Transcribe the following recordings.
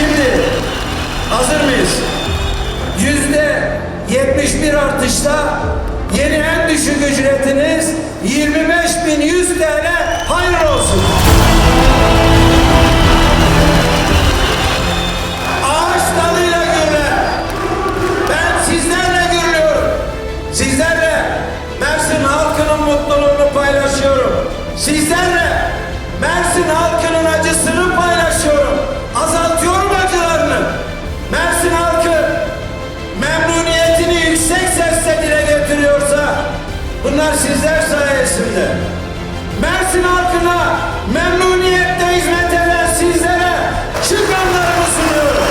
Şimdi hazır mıyız? Yüzde 71 artışla yeni en düşük ücretiniz 25.100 TL hayırlı olsun. Ağaç dalıyla gürler. Ben sizlerle gürlüyorum. Sizlerle Mersin halkının mutluluğunu paylaşıyorum. Sizlerle Mersin halkının acısını bunlar sizler sayesinde. Mersin halkına memnuniyetle hizmet eden sizlere şükranlarımı sunuyorum.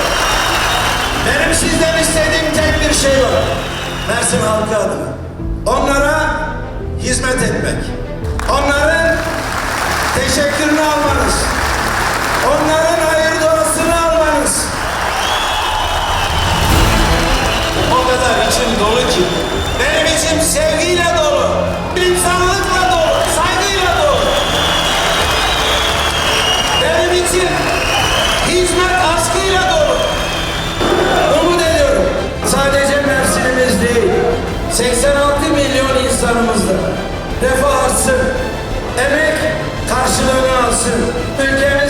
Benim sizden istediğim tek bir şey var. Mersin halkı adına. Onlara hizmet etmek. Onların teşekkürünü almanız. Onların hayır duasını almanız. O kadar içim dolu ki. Benim içim sevgiyle refah artsın. Emek karşılığını alsın. Ülke